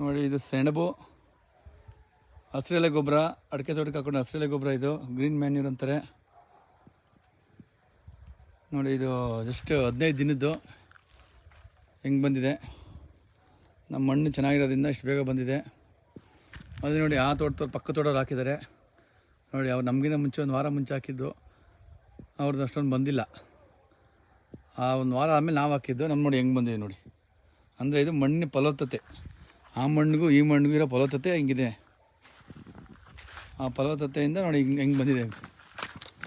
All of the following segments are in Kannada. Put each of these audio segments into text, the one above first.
ನೋಡಿ, ಇದು ಸೆಣಬು. ಹಸಿರೆಲೆ ಗೊಬ್ಬರ, ಅಡಿಕೆ ತೋಟಕ್ಕೆ ಹಾಕೊಂಡು ಹಸಿರೆಲೆ ಗೊಬ್ಬರ ಇದು. ಗ್ರೀನ್ ಮ್ಯಾನ್ಯೂರ್ ಅಂತಾರೆ. ನೋಡಿ, ಇದು ಜಸ್ಟ್ ಹದಿನೈದು ದಿನದ್ದು. ಹೆಂಗೆ ಬಂದಿದೆ? ನಮ್ಮ ಮಣ್ಣು ಚೆನ್ನಾಗಿರೋದ್ರಿಂದ ಇಷ್ಟು ಬೇಗ ಬಂದಿದೆ. ಅದೇ ನೋಡಿ, ಆ ತೋಟದವ್ರು ಪಕ್ಕ ತೋಟವ್ರು ಹಾಕಿದ್ದಾರೆ. ನೋಡಿ, ಅವ್ರು ನಮಗಿಂತ ಮುಂಚೆ ಒಂದು ವಾರ ಮುಂಚೆ ಹಾಕಿದ್ದು. ಅವ್ರದ್ದು ಅಷ್ಟೊಂದು ಬಂದಿಲ್ಲ. ಆ ಒಂದು ವಾರ ಆಮೇಲೆ ನಾವು ಹಾಕಿದ್ದು. ನಮ್ಮ ನೋಡಿ ಹೆಂಗೆ ಬಂದಿದೆ ನೋಡಿ. ಅಂದರೆ ಇದು ಮಣ್ಣಿನ ಫಲವತ್ತತೆ. ಆ ಮಣ್ಣಿಗೂ ಈ ಮಣ್ಣಿಗೂ ಇರೋ ಫಲವತ್ತತೆ ಹಿಂಗಿದೆ. ಆ ಫಲವತ್ತತೆಯಿಂದ ನೋಡಿ ಹಿಂಗೆ ಹೆಂಗೆ ಬಂದಿದೆ.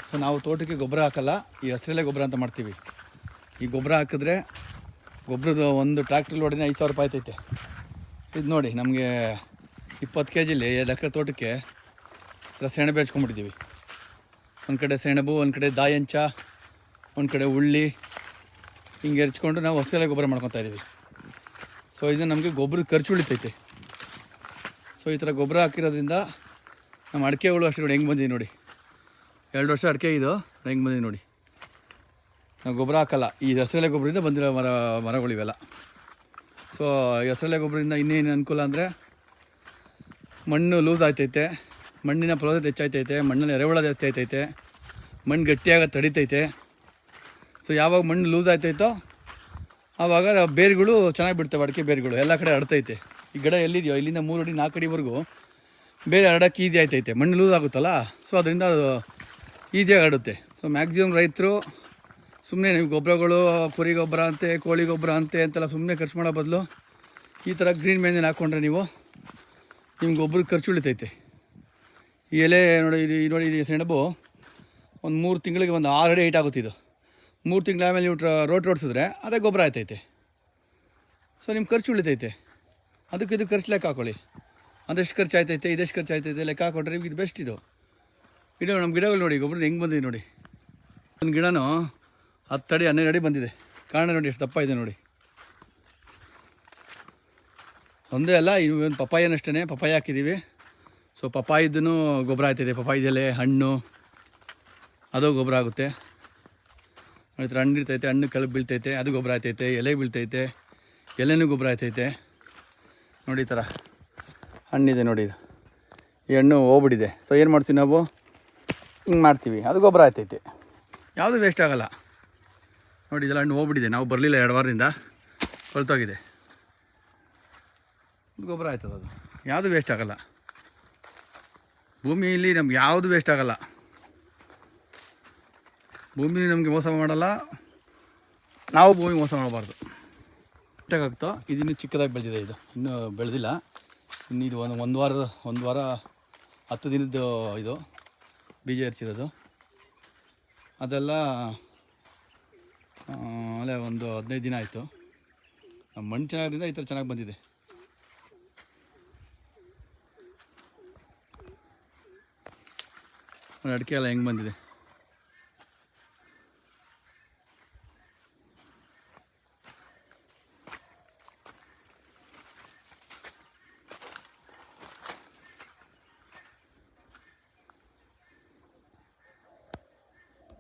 ಸೊ ನಾವು ತೋಟಕ್ಕೆ ಗೊಬ್ಬರ ಹಾಕಲ್ಲ, ಈ ಹಸಿರೆಲೆ ಗೊಬ್ಬರ ಅಂತ ಮಾಡ್ತೀವಿ. ಈ ಗೊಬ್ಬರ ಹಾಕಿದ್ರೆ ಗೊಬ್ಬರದ ಒಂದು ಟ್ರ್ಯಾಕ್ಟ್ರ್ ಲೋಡಿನ ಐದು ಸಾವಿರ ರೂಪಾಯಿ ಆಯ್ತೈತೆ. ಇದು ನೋಡಿ ನಮಗೆ ಇಪ್ಪತ್ತು ಕೆ ಜಿಲಿ ಎರಡು ಎಕರೆ ತೋಟಕ್ಕೆ ಸೆಣಬು ಬೆಳೆಸ್ಕೊಂಡ್ಬಿಟ್ಟಿದ್ದೀವಿ ಒಂದು ಕಡೆ ಸೆಣಬು, ಒಂದು ಕಡೆ ದಾಯಂಚ, ಒಂದು ಕಡೆ ಉಳ್ಳಿ, ಹಿಂಗೆ ಹೆಚ್ಕೊಂಡು ನಾವು ಹಸಿರೆಲೆ ಗೊಬ್ಬರ ಮಾಡ್ಕೊತಾ ಇದ್ದೀವಿ ಸೊ ಇದು ನಮಗೆ ಗೊಬ್ಬರದ ಖರ್ಚು ಉಳಿತೈತೆ. ಸೊ ಈ ಥರ ಗೊಬ್ಬರ ಹಾಕಿರೋದ್ರಿಂದ ನಮ್ಮ ಅಡಿಕೆಗಳು ಅಷ್ಟೇ ನೋಡಿ, ಹೆಂಗೆ ಬಂದಿದೆ ನೋಡಿ. ಎರಡು ವರ್ಷ ಅಡಿಕೆ ಇದು, ಹೆಂಗೆ ಬಂದಿದೆ ನೋಡಿ. ನಾವು ಗೊಬ್ಬರ ಹಾಕಲ್ಲ. ಈ ಹೆಸರಲೆ ಗೊಬ್ಬರದಿಂದ ಬಂದಿರೋ ಮರ ಮರಗಳಿವೆಲ್ಲ ಸೊ ಹಸಿರೆಲೆ ಗೊಬ್ಬರದಿಂದ ಇನ್ನೇನು ಅನುಕೂಲ ಅಂದರೆ, ಮಣ್ಣು ಲೂಸ್ ಆಗ್ತೈತೆ, ಮಣ್ಣಿನ ಫಲವತ್ತತೆ ಹೆಚ್ಚಾಯ್ತೈತೆ ಮಣ್ಣಲ್ಲಿ ಎರೆಹುಳ ಜಾಸ್ತಿ ಆಯ್ತೈತೆ ಮಣ್ಣು ಗಟ್ಟಿಯಾಗ ತಡಿತೈತೆ. ಸೊ ಯಾವಾಗ ಮಣ್ಣು ಲೂಸ್ ಆಯ್ತೈತೋ ಆವಾಗ ಬೇರುಗಳು ಚೆನ್ನಾಗಿ ಬಿಡ್ತವೆ, ಅಡಿಕೆ ಬೇರುಗಳು. ಎಲ್ಲ ಕಡೆ ಹರಡ್ತೈತೆ ಈ ಗಿಡ ಎಲ್ಲಿದೆಯೋ? ಇಲ್ಲಿಂದ ಮೂರು ಅಡಿ, ನಾಲ್ಕು ಅಡಿವರೆಗೂ ಬೇರೆ ಹರಡೋಕ್ಕೆ ಈಸಿ ಆಯ್ತೈತೆ. ಮಣ್ಣು ಲೂಸ್ ಆಗುತ್ತಲ್ಲ? ಸೊ ಅದರಿಂದ ಅದು ಈಸಿಯಾಗಿ ಹರಡುತ್ತೆ ಸೊ ಮ್ಯಾಕ್ಸಿಮಮ್ ರೈತರು ಸುಮ್ಮನೆ ನೀವು ಗೊಬ್ಬರಗಳು, ಕುರಿ ಗೊಬ್ಬರ ಅಂತೆ, ಕೋಳಿ ಗೊಬ್ಬರ ಅಂತೆ ಅಂತೆಲ್ಲ ಸುಮ್ಮನೆ ಖರ್ಚು ಮಾಡೋ ಬದಲು ಈ ಥರ ಗ್ರೀನ್ ಮ್ಯಾನೇಜ್ ಹಾಕ್ಕೊಂಡ್ರೆ ನೀವು ನಿಮ್ಮ ಗೊಬ್ಬರ ಖರ್ಚು ಉಳಿತೈತೆ. ಈ ಎಲೆ ನೋಡಿ, ಇದು ನೋಡಿ, ಇದು ಸೆಣಬು ಒಂದು ಮೂರು ತಿಂಗಳಿಗೆ ಒಂದು ಆರು ಅಡಿ ಏಟ್ ಆಗುತ್ತೆ ಇದು. ಮೂರು ತಿಂಗಳ ಆಮೇಲೆ ನೀವು ರೋಟ್ ರೋಡ್ಸಿದ್ರೆ ಅದೇ ಗೊಬ್ಬರ ಆಯ್ತೈತೆ. ಸೊ ನಿಮ್ಮ ಖರ್ಚು ಉಳಿತೈತೆ. ಅದಕ್ಕೆ ಇದು ಖರ್ಚು ಲೆಕ್ಕ ಹಾಕೊಳ್ಳಿ. ಅದೆಷ್ಟು ಖರ್ಚು ಆಯ್ತೈತೆ, ಇದೆಷ್ಟು ಖರ್ಚು ಆಯ್ತೈತೆ ಲೆಕ್ಕ ಹಾಕೊಂಡ್ರೆ ನಿಮ್ಗೆ ಇದು ಬೆಸ್ಟ್ ಇದು. ಗಿಡ ನಮ್ಮ ಗಿಡಗಳು ನೋಡಿ ಗೊಬ್ಬರದ ಹೆಂಗೆ ಬಂದಿದೆ ನೋಡಿ. ಒಂದು ಗಿಡನೂ ಹತ್ತು ಅಡಿ, ಹನ್ನೆರಡು ಅಡಿ ಬಂದಿದೆ. ಕಾರಣ ನೋಡಿ, ಎಷ್ಟು ದಪ್ಪ ಇದೆ ನೋಡಿ. ಒಂದೇ ಅಲ್ಲ, ಇವು ಒಂದು ಪಪ್ಪಾಯನಷ್ಟೇ ಪಪ್ಪಾಯ ಹಾಕಿದ್ದೀವಿ ಸೊ ಪಪ್ಪಾಯಿದ್ದೂ ಗೊಬ್ಬರ ಆಯ್ತೈತೆ ಪಪ್ಪಾಯಿದೆಲೆ ಹಣ್ಣು, ಅದು ಗೊಬ್ಬರ ಆಗುತ್ತೆ. ಥರ ಹಣ್ಣು ಇರ್ತೈತೆ ಹಣ್ಣು ಕಲಬ್ ಬೀಳ್ತೈತೆ, ಅದು ಗೊಬ್ಬರ ಆಯ್ತೈತೆ, ಎಲೆ ಬೀಳ್ತೈತೆ, ಎಲೆನೂ ಗೊಬ್ಬರ ಆಯ್ತೈತೆ. ನೋಡಿ ಈ ಥರ ಹಣ್ಣಿದೆ ನೋಡಿ ಇದು. ಈ ಹಣ್ಣು ಹೋಗ್ಬಿಟ್ಟಿದೆ. ಸೊ ಏನು ಮಾಡ್ತೀವಿ ನಾವು? ಹಿಂಗೆ ಮಾಡ್ತೀವಿ. ಅದು ಗೊಬ್ಬರ ಆಯ್ತೈತೆ. ಯಾವುದು ವೇಸ್ಟ್ ಆಗೋಲ್ಲ. ನೋಡಿ, ಇದೆಲ್ಲ ಹಣ್ಣು ಹೋಗ್ಬಿಟ್ಟಿದೆ. ನಾವು ಬರಲಿಲ್ಲ ಎರಡು ವಾರದಿಂದ. ಕೊಳ್ತೋಗಿದೆ ಗೊಬ್ಬರ ಆಯ್ತದ ಅದು. ಯಾವುದು ವೇಸ್ಟ್ ಆಗೋಲ್ಲ. ಭೂಮಿಯಲ್ಲಿ ನಮ್ಗೆ ಯಾವುದು ವೇಸ್ಟ್ ಆಗಲ್ಲ. ಭೂಮಿ ನಮಗೆ ಮೋಸ ಮಾಡಲ್ಲ. ನಾವು ಭೂಮಿ ಮೋಸ ಮಾಡಬಾರ್ದು. ಎಷ್ಟಾಗುತ್ತೋ ಇದಿನ್ನೂ ಚಿಕ್ಕದಾಗಿ ಬೆಳೆದಿದೆ ಇದು. ಇನ್ನೂ ಬೆಳೆದಿಲ್ಲ. ಇನ್ನು ಇದು ಒಂದು ಒಂದು ವಾರದ, ಒಂದು ವಾರ, ಹತ್ತು ದಿನದ್ದು ಇದು ಬೀಜ ಹಚ್ಚಿರೋದು. ಅದೆಲ್ಲ ಅಲ್ಲೇ ಒಂದು ಹದಿನೈದು ದಿನ ಆಯಿತು. ಮಣ್ಣು ಚೆನ್ನಾಗಿದ್ದರಿಂದ ಈ ಥರ ಚೆನ್ನಾಗಿ ಬಂದಿದೆ. ಅಡಿಕೆ ಎಲ್ಲ ಹೆಂಗೆ ಬಂದಿದೆ?